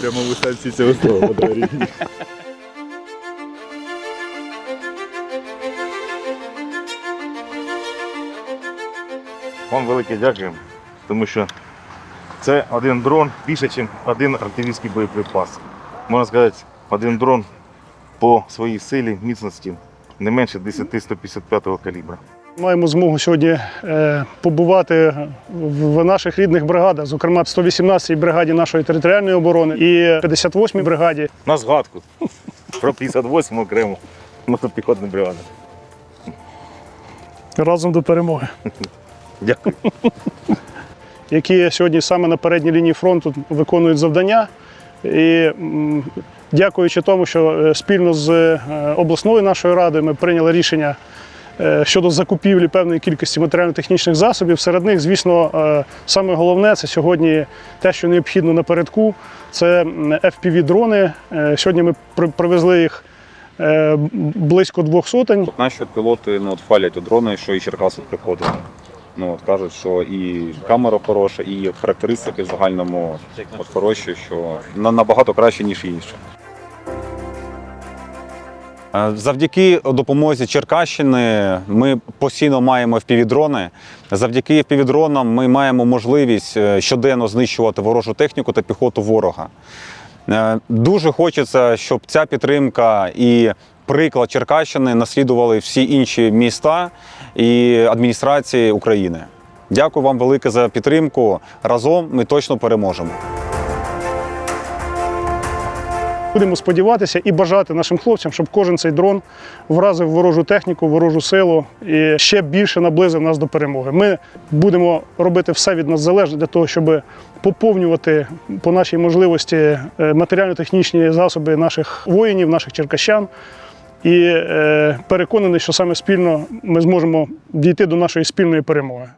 прямому сенсі цього слова подарі. Вам велике дякую, тому що це один дрон більше, ніж один артилерійський боєприпас. Можна сказати, один дрон по своїй силі, міцності не менше 10-155 калібра. Маємо змогу сьогодні е, побувати в наших рідних бригадах, зокрема в 118-й бригаді нашої територіальної оборони і 58-й бригаді. На згадку про 58 окрему мотопіхотну бригаду. Разом до перемоги. Дякую. які сьогодні саме на передній лінії фронту виконують завдання. І дякуючи тому, що е, спільно з е, обласною нашою радою ми прийняли рішення щодо закупівлі певної кількості матеріально-технічних засобів. Серед них, звісно, е, саме головне це сьогодні те, що необхідно напередку. Це FPV-дрони. Е, Сьогодні ми привезли їх е, близько двох сотень. Наші пілоти ну, от хвалять от дрони, що і Черкаси приходили. Ну, от кажуть, що і камера хороша, і характеристики в загальному от хороші, що набагато краще, ніж інші. Е, Завдяки допомозі Черкащини ми постійно маємо впівдрони. Завдяки впівдронам ми маємо можливість е, щоденно знищувати ворожу техніку та піхоту ворога. Е, Дуже хочеться, щоб ця підтримка і приклад Черкащини наслідували всі інші міста і адміністрації України. Дякую вам велике за підтримку. Разом ми точно переможемо. Будемо сподіватися і бажати нашим хлопцям, щоб кожен цей дрон вразив ворожу техніку, ворожу силу і ще більше наблизив нас до перемоги. Ми будемо робити все від нас залежне для того, щоб поповнювати по нашій можливості е, матеріально-технічні засоби наших воїнів, наших черкащан. І е, переконаний, що саме спільно ми зможемо дійти до нашої спільної перемоги.